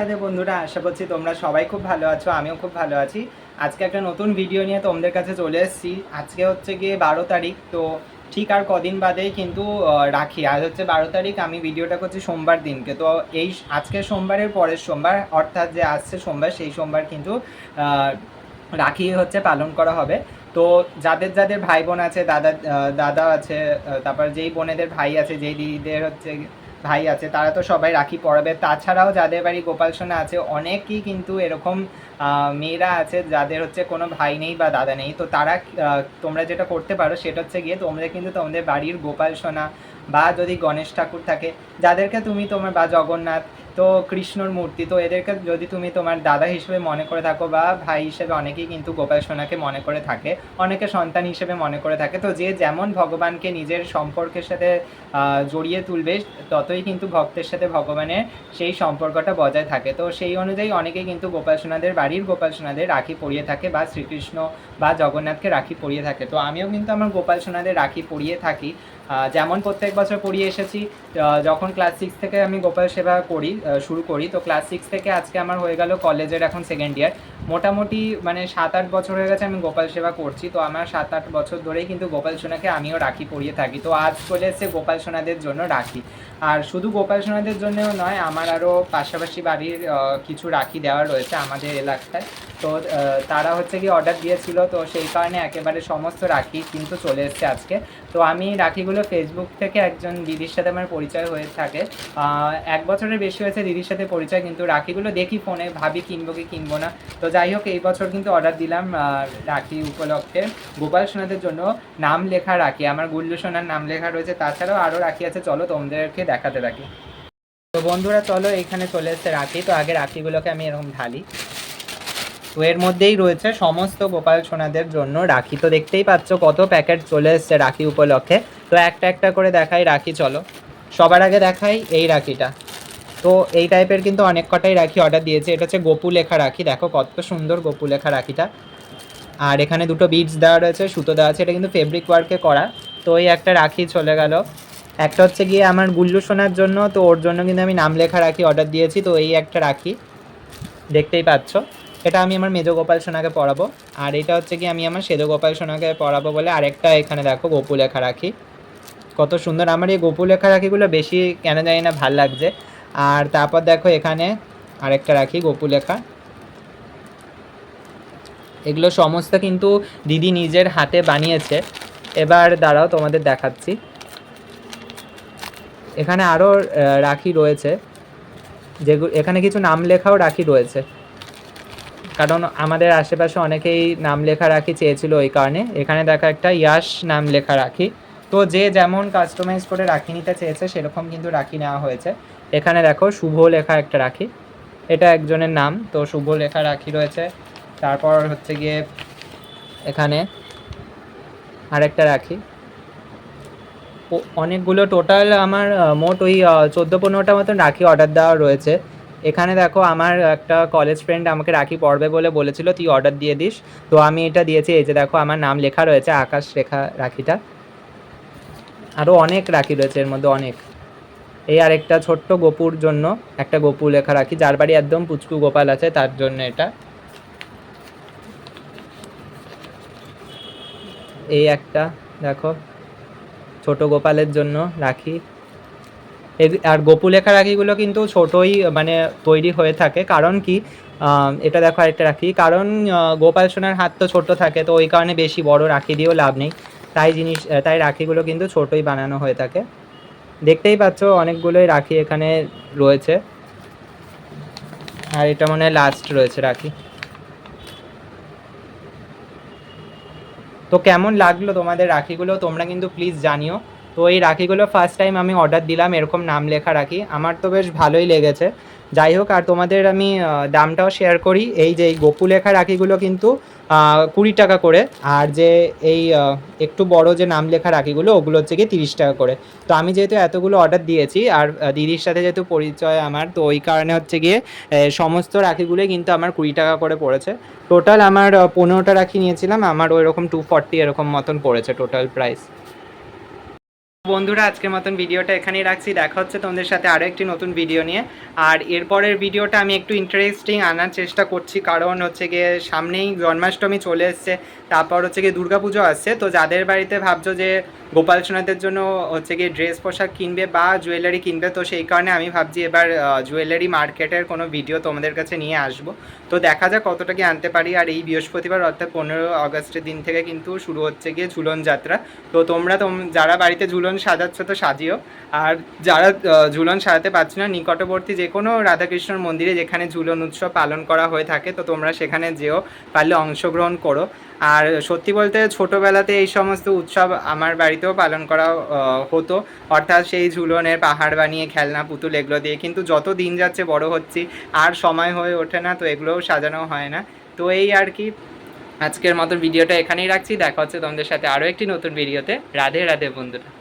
রাধে বন্ধুরা, আশা করছি তোমরা সবাই খুব ভালো আছো, আমিও খুব ভালো আছি। আজকে একটা নতুন ভিডিও নিয়ে তোমাদের কাছে চলে এসেছি। আজকে হচ্ছে গিয়ে বারো তারিখ, তো ঠিক আর কদিন বাদেই কিন্তু রাখি। আজ হচ্ছে বারো তারিখ, আমি ভিডিওটা করছি সোমবার দিনকে। তো এই আজকে সোমবারের পরের সোমবার, অর্থাৎ যে আসছে সোমবার, সেই সোমবার কিন্তু রাখি হচ্ছে পালন করা হবে। তো যাদের যাদের ভাই বোন আছে, দাদা দাদা আছে তারপর যেই বোনেদের ভাই আছে, যেই দিদিদের হচ্ছে ভাই আছে, তারা তো সবাই রাখি পরাবে। তাছাড়াও যাদের বাড়ি গোপাল সোনা আছে, অনেকেই কিন্তু এরকম মেয়েরা আছে যাদের হচ্ছে কোনো ভাই নেই বা দাদা নেই। তো তারা তোমরা যেটা করতে পারো সেটা হচ্ছে গিয়ে তোমরা কিন্তু তোমাদের বাড়ির গোপাল সোনা বা যদি গণেশ ঠাকুর থাকে, যাদেরকে তুমি তোমার বা জগন্নাথ তো কৃষ্ণর মূর্তি, তো এদেরকে যদি তুমি তোমার দাদা হিসেবে মনে করে থাকো বা ভাই হিসেবে, অনেকেই কিন্তু গোপাল সোনাকে মনে করে থাকে, অনেকে সন্তান হিসেবে মনে করে থাকে, তো যে যেমন ভগবানকে নিজের সম্পর্কের সাথে জড়িয়ে তুলবে, ততই কিন্তু ভক্তের সাথে ভগবানের সেই সম্পর্কটা বজায় থাকে। তো সেই অনুযায়ী অনেকেই কিন্তু গোপাল সোনাদের বাড়ির গোপাল সোনাদের রাখি পরিয়ে থাকে বা শ্রীকৃষ্ণ বা জগন্নাথকে রাখি পরিয়ে থাকে। তো আমিও কিন্তু আমার গোপাল সোনাদের রাখি পরিয়ে থাকি। যেমন প্রত্যেক বছর পড়িয়ে এসেছি যখন ক্লাস সিক্স থেকে আমি গোপাল সেবা করি শুরু করি। তো ক্লাস সিক্স থেকে আজকে আমার হয়ে গেল কলেজের এখন সেকেন্ড ইয়ার মোটামুটি মানে সাত আট বছর হয়ে গেছে আমি গোপাল সেবা করছি। তো আমার সাত আট বছর ধরেই কিন্তু গোপাল সোনাকে আমিও রাখি পরিয়ে থাকি। তো আজ চলে এসেছে গোপাল সোনাদের জন্য রাখি। আর শুধু গোপাল সোনাদের জন্যও নয়, আমার আরও পাশাপাশি বাড়ির কিছু রাখি দেওয়া রয়েছে আমাদের এলাকায়। তো তারা হচ্ছে কি অর্ডার দিয়েছিল, তো সেই কারণে একেবারে সমস্ত রাখি কিন্তু চলে এসেছে আজকে। তো আমি রাখিগুলো ফেসবুক থেকে একজন দিদির সাথে আমার পরিচয় হয়ে থাকে। এক বছরের বেশি হয়েছে দিদির সাথে পরিচয়, কিন্তু রাখিগুলো দেখি ফোনে, ভাবি কিনবো কি কিনবো না। তো যাই হোক, এই বছর কিন্তু অর্ডার দিলাম রাখি উপলক্ষে। গোপাল সোনাদের জন্য নাম লেখা রাখি। আমার গুল্লু সোনার নাম লেখা রয়েছে, তাছাড়াও আরও রাখি আছে। চলো তোমাদেরকে দেখাতে রাখি তো বন্ধুরা, চলো এখানে চলে এসছে রাখি। তো আগে রাখিগুলোকে আমি এরকম ঢালি। তো এর মধ্যেই রয়েছে সমস্ত গোপাল সোনাদের জন্য রাখি। তো দেখতেই পাচ্ছ কত প্যাকেট চলে এসছে রাখি উপলক্ষে। তো একটা একটা করে দেখাই রাখি, চলো। সবার আগে দেখাই এই রাখিটা। তো এই টাইপের কিন্তু অনেক কটাই রাখি অর্ডার দিয়েছে। এটা হচ্ছে গোপু লেখা রাখি। দেখো কত সুন্দর গোপু লেখা রাখিটা। আর এখানে দুটো বিটস দেওয়া রয়েছে, সুতো দেওয়া আছে। এটা কিন্তু ফেব্রিক ওয়ার্কে করা। তো এই একটা রাখি চলে গেল। একটা হচ্ছে গিয়ে আমার গুল্লু সোনার জন্য। তো ওর জন্য কিন্তু আমি নাম লেখা রাখি অর্ডার দিয়েছি। তো এই একটা রাখি। দেখতেই পাচ্ছ। এটা আমি আমার মেজো গোপাল সোনাকে পড়াবো আর এটা হচ্ছে কি আমি আমার সেজো গোপাল সোনাকে পড়াবো বলে আরেকটা এখানে দেখো গোপু লেখা রাখি। কত সুন্দর। আমার এই গোপু লেখা রাখিগুলো বেশি কেন জানি না ভালো লাগছে। আর তারপর দেখো এখানে আরেকটা রাখি গোপু লেখা এগুলো সমস্ত কিন্তু দিদি নিজের হাতে বানিয়েছে। এবার দাঁড়াও, তোমাদের দেখাচ্ছি। এখানে আরও রাখি রয়েছে। যেগুলো এখানে কিছু নাম লেখাও রাখি রয়েছে। কারণ আমাদের আশেপাশে অনেকেই নাম লেখা রাখি চেয়েছিল ওই কারণে। এখানে দেখা একটা ইয়াশ নাম লেখা রাখি। তো যে যেমন কাস্টমাইজ করে রাখি নিতে চেয়েছে, সেরকম কিন্তু রাখি নেওয়া হয়েছে। এখানে দেখো শুভ লেখা একটা রাখি। এটা একজনের নাম, তো শুভ লেখা রাখি রয়েছে। তারপর হচ্ছে গিয়ে এখানে আরেকটা রাখি। অনেকগুলো টোটাল আমার মোট ওই চোদ্দ পনেরোটা মতন রাখি অর্ডার দেওয়া রয়েছে। এখানে দেখো আমার একটা কলেজ ফ্রেন্ড আমাকে রাখি পড়বে বলে বলেছিল, তুই অর্ডার দিয়ে দিস। তো আমি এটা দিয়েছি, এই যে দেখো আমার নাম লেখা রয়েছে, আকাশ রেখা রাখিটা। আরও অনেক রাখি রয়েছে এর মধ্যে, অনেক। এই আরেকটা ছোট্ট গোপুর জন্য একটা গোপু লেখা রাখি, যার বাড়ি একদম পুচকু গোপাল আছে, তার জন্য এটা। এই একটা, দেখো, ছোট গোপালের জন্য রাখি। আর গোপু লেখা রাখিগুলো কিন্তু ছোটই মানে তৈরি হয়ে থাকে। কারণ কি এটা দেখো আরেকটা রাখি, কারণ গোপাল সোনার হাত তো ছোট থাকে, তো ওই কারণে বেশি বড় রাখি দিয়েও লাভ নেই। তাই জিনিস, তাই রাখিগুলো কিন্তু ছোটই বানানো হয়ে থাকে। দেখতেই পাচ্ছ অনেকগুলোই রাখি এখানে রয়েছে। আর এটা মনে হয় লাস্ট রয়েছে রাখি। তো কেমন লাগল তোমাদের রাখিগুলো? তোমরা কিন্তু প্লিজ জানিও। তো এই রাখিগুলো ফার্স্ট টাইম আমি অর্ডার দিলাম, এরকম নাম লেখা রাখি। আমার তো বেশ ভালোই লেগেছে। যাই হোক, আর তোমাদের আমি দামটাও শেয়ার করি। এই যে এই গোপু লেখা রাখিগুলো কিন্তু কুড়ি টাকা করে। আর যে এই একটু বড় যে নাম লেখা রাখিগুলো, ওগুলো হচ্ছে কি তিরিশ টাকা করে। তো আমি যেহেতু এতগুলো অর্ডার দিয়েছি, আর দিদির সাথে যেহেতু পরিচয় আমার, তো ওই কারণে হচ্ছে গিয়ে সমস্ত রাখিগুলোই কিন্তু আমার কুড়ি টাকা করে পড়েছে। টোটাল আমার পনেরোটা রাখি নিয়েছিলাম, আমার ওই রকম টু ফর্টি এরকম মতন পড়েছে টোটাল প্রাইস বন্ধুরা, আজকের মতন ভিডিওটা এখানেই রাখছি। দেখা হচ্ছে তোমাদের সাথে আরও একটি নতুন ভিডিও নিয়ে। আর এরপরের ভিডিওটা আমি একটু ইন্টারেস্টিং আনার চেষ্টা করছি। কারণ হচ্ছে গিয়ে সামনেই জন্মাষ্টমী চলে এসছে, তারপর হচ্ছে গিয়ে দুর্গাপুজো আসছে। তো যাদের বাড়িতে ভাবছ যে গোপাল সোনাদের জন্য হচ্ছে গিয়ে ড্রেস পোশাক কিনবে বা জুয়েলারি কিনবে, তো সেই কারণে আমি ভাবছি এবার জুয়েলারি মার্কেটের কোনো ভিডিও তোমাদের কাছে নিয়ে আসব। তো দেখা যাক কতটা কি আনতে পারি। আর এই বৃহস্পতিবার অর্থাৎ পনেরো আগস্টের দিন থেকে কিন্তু শুরু হচ্ছে গিয়ে ঝুলন যাত্রা। তো তোমরা তোম, যারা বাড়িতে ঝুলন সাজাচ্ছ তো সাজিও। আর যারা ঝুলন সাজাতে পারছ না, নিকটবর্তী যে কোনো রাধাকৃষ্ণর মন্দিরে যেখানে ঝুলন উৎসব পালন করা হয়ে থাকে, তো তোমরা সেখানে যেও পারলে অংশগ্রহণ করো। আর সত্যি বলতে ছোটোবেলাতে এই সমস্ত উৎসব আমার বাড়িতেও পালন করা হতো। অর্থাৎ সেই ঝুলনের পাহাড় বানিয়ে, খেলনা, পুতুল এগুলো দিয়ে কিন্তু যত দিন যাচ্ছে বড় হচ্ছি, আর সময় হয়ে ওঠে না, তো এগুলোও সাজানো হয় না। তো এই আর কি, আজকের মতো ভিডিওটা এখানেই রাখছি। দেখা হচ্ছে তোমাদের সাথে আরও একটি নতুন ভিডিওতে। রাধে রাধে বন্ধুরা।